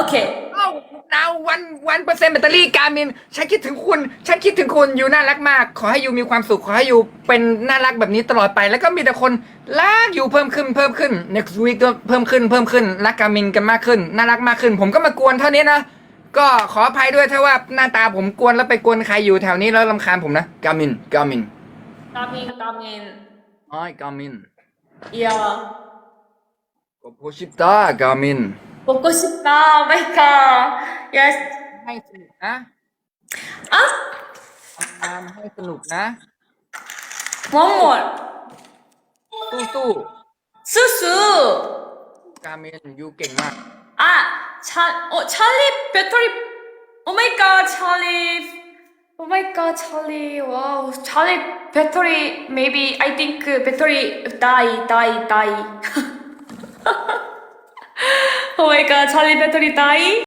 Okay. เอ้าดาววันวันเปอร์เซ็นต์แบตเตอรี่การมินฉันคิดถึงคุณ ฉันคิดถึงคุณอยู่น่ารักมาก ขอให้อยู่มีความสุข ขอให้อยู่เป็นน่ารักแบบนี้ตลอดไป แล้วก็มีแต่คนรักอยู่เพิ่มขึ้นเพิ่มขึ้น next week ก็เพิ่มขึ้นเพิ่มขึ้นรักการมินกันมากขึ้น น่ารักมากขึ้น ผมก็มากวนเท่านี้นะ ก็ขออภัยด้วยถ้าว่าหน้าตาผมกวนแล้วไปกวนใครอยู่แถวนี้แล้วรำคาญผมนะกามินกามิน Gamin, Gamin. อ้อยกามิน Yeah. ก็โพชิตากามิน 먹고 싶다. Oh my god. Yes. ให้สนุกนะ 아? ทำงานให้สนุกนะ One more. สู้สู้ 수수. กามินยูเก่งมาก 아, 차, 어, 찰리 배터리. 오 마이 갓, 찰리. 오 마이 갓, 찰리. 와우. 찰리 배터리 maybe I think 배터리 die, die, die. 오 마이 갓, 찰리 배터리 die.